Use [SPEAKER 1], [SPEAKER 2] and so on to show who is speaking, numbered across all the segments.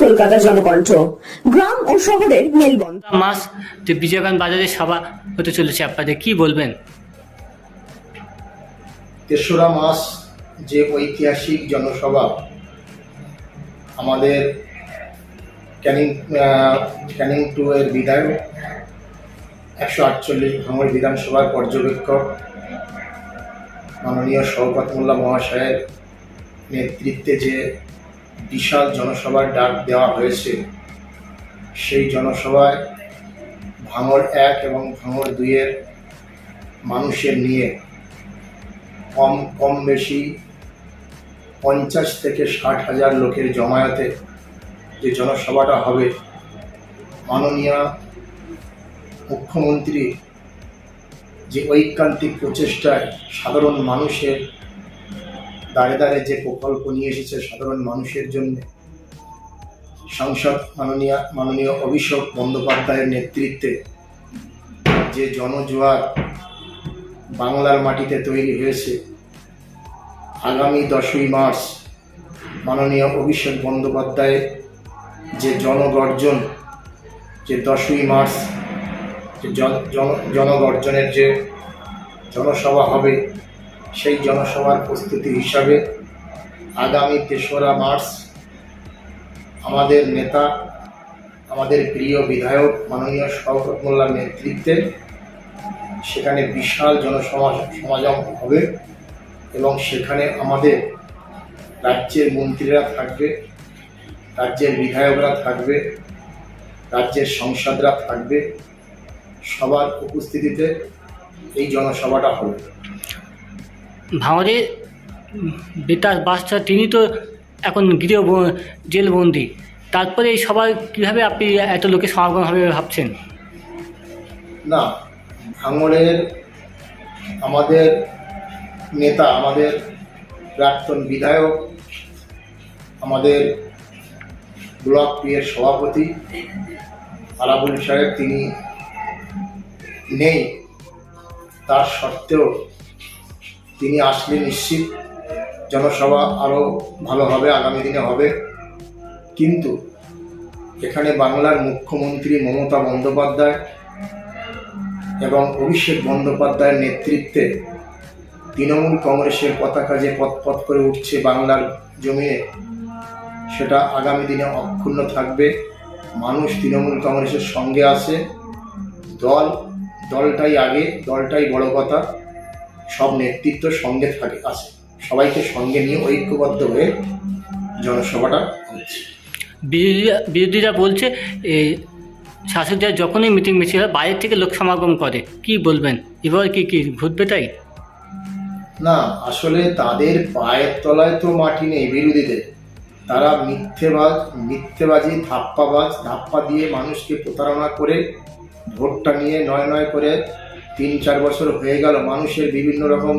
[SPEAKER 1] কলকাতা জনকণ্ঠ গ্রাম ও শহরের মেলবন্ধ
[SPEAKER 2] মাস যে বিজয়গান বাজারে সভা হতে চলেছে আপনাদের কি বলবেন?
[SPEAKER 3] তেসরা মাস যে ঐতিহাসিক জনসভা আমাদের ক্যানিং ক্যানিং টু এর বিধায়ক একশো আটচল্লিশ ভাঙড় বিধানসভার পর্যবেক্ষক, মাননীয় শওকত মোল্লা মহাশয়ের নেতৃত্বে যে বিশাল জনসভার ডাক দেওয়া হয়েছে, সেই জনসভায় ভাঙড় এক এবং ভাঙড় দুইয়ের মানুষের নিয়ে কম কম বেশি পঞ্চাশ থেকে ষাট হাজার লোকের জমায়েতে যে জনসভাটা হবে, মাননীয় মুখ্যমন্ত্রী যে ঐকান্তিক প্রচেষ্টায় সাধারণ মানুষের দাঁড়ে দাঁড়ে যে প্রকল্প নিয়ে এসেছে সাধারণ মানুষের জন্য, সংসদ মাননীয় মাননীয় অভিষেক বন্দ্যোপাধ্যায়ের নেতৃত্বে যে জনজোয়ার বাংলার মাটিতে তৈরি হয়েছে, আগামী দশই মার্চ মাননীয় অভিষেক বন্দ্যোপাধ্যায়ের যে জনগর্জন, যে দশই মার্চ, যে জন- জন- জনগর্জনের যে জনসভা হবে, সেই জনসভার প্রস্তুতি হিসাবে আগামী তেসরা মার্চ আমাদের নেতা, আমাদের প্রিয় বিধায়ক, মাননীয় শওকত মোল্লার নেতৃত্বে সেখানে বিশাল জনসমাজ সমাগম হবে এবং সেখানে আমাদের রাজ্যের মন্ত্রীরা থাকবে। রাজ্যের বিধায়করা থাকবে রাজ্যের সংসদরা থাকবে সবার উপস্থিতিতে এই জনসভাটা হবে।
[SPEAKER 2] ভাঙড়ে বেতার বাচ্চা তিনি তো এখন গৃহ জেলবন্দি। তারপরে এই সবাই কীভাবে আপনি এত লোকের সমাগম হবে ভাবছেন?
[SPEAKER 3] না ভাঙড়ের আমাদের নেতা আমাদের প্রাক্তন বিধায়ক আমাদের ব্লক পিয়ের সভাপতি আলাবুল সাহেব, তিনি নেই। তার সত্ত্বেও তিনি আসলে নিশ্চিত জনসভা আরও ভালো হবে, আগামী দিনে হবে। কিন্তু এখানে বাংলার মুখ্যমন্ত্রী মমতা বন্দ্যোপাধ্যায় এবং অভিষেক বন্দ্যোপাধ্যায়ের নেতৃত্বে তৃণমূল কংগ্রেসের পতাকা যে পথ পথ করে উঠছে বাংলার জমিনে সেটা আগামী দিনে অক্ষুণ্ণ থাকবে। মানুষ তৃণমূল কংগ্রেসের সঙ্গে আছে। দল দলটাই আগে দলটাই বড় কথা। সব নেতৃত্ব সঙ্গে থাকে আছে। সবাইকে সঙ্গে নিয়ে ঐক্যবদ্ধ হয়ে জনসভাটা হচ্ছে।
[SPEAKER 2] বিরোধীরা বলছে এই শাসকরা যখনই মিটিং মিছিল হয় বাইরে থেকে লোক সমাগম করে। কি বলবেন? এবার কি কি ঘুরবে তাই?
[SPEAKER 3] না আসলে তাদের পায়ের তলায় তো মাটি নেই বিরোধীদের। তারা মিথ্যেবাজ, মিথ্যেবাজি, ধাপ্পাবাজ, ধাপ্পা দিয়ে মানুষকে প্রতারণা করে ভোটটা নিয়ে নয় নয় করে তিন চার বছর হয়ে গেল মানুষের বিভিন্ন রকম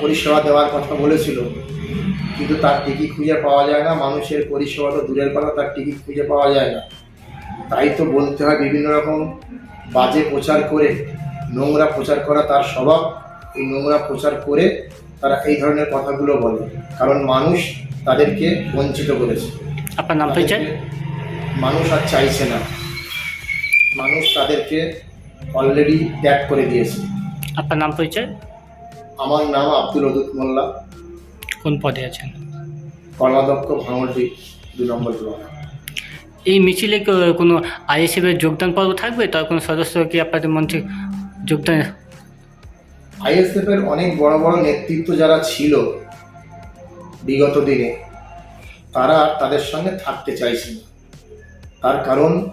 [SPEAKER 3] পরিষেবা দেওয়ার কথা বলেছিল। কিন্তু তার টিকিট খুঁজে পাওয়া যায় না, মানুষের পরিষেবা তো দূরের কথা, তার টিকিট খুঁজে পাওয়া যায় না। তাই তো বলতে হয় বিভিন্ন রকম বাজে প্রচার করে, নোংরা প্রচার করা তার স্বভাব। এই নোংরা প্রচার করে তারা এই ধরনের কথাগুলো বলে। কারণ মানুষ তাদেরকে বঞ্চিত করেছে।
[SPEAKER 2] আপনার নাম পরিচয়
[SPEAKER 3] মানুষ আর চাইছে না। মানুষ তাদেরকে অলরেডি ত্যাগ করে দিয়েছে।
[SPEAKER 2] আপনার নাম পরিচয়
[SPEAKER 3] আমার নাম আব্দুল অদুত মোল্লা।
[SPEAKER 2] কোন পদে আছেন?
[SPEAKER 3] কর্মাধ্যক্ষ ভাঙড়টি দু নম্বর ব্লক।
[SPEAKER 2] এই মিছিলে কোনো আইএসএফ এর যোগদান পর্ব থাকবে? তার কোনো সদস্য কি আপনাদের মঞ্চে যোগদান
[SPEAKER 3] আইএসএফ এর অনেক বড় বড় নেতৃত্ব যারা ছিল বিগত দিনে তারা তাদের সঙ্গে থাকতে চাইছে না তার কারণ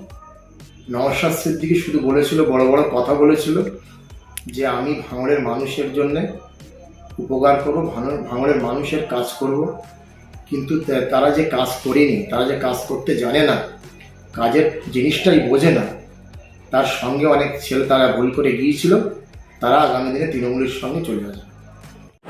[SPEAKER 3] নওশাদ সিদ্দিকি শুধু বলেছিল, বড় বড় কথা বলেছিল যে, আমি ভাঙড়ের মানুষের জন্য উপকার করব ভাঙড়- ভাঙড়ের মানুষের কাজ করব। কিন্তু তারা যে কাজ করেনি, তারা যে কাজ করতে জানে না, কাজের জিনিসটাই বোঝে না, তার সঙ্গে অনেক ছেলে তারা ভুল করে গিয়েছিল, তারা আগামী দিনে তৃণমূলের সঙ্গে চলে আসবে।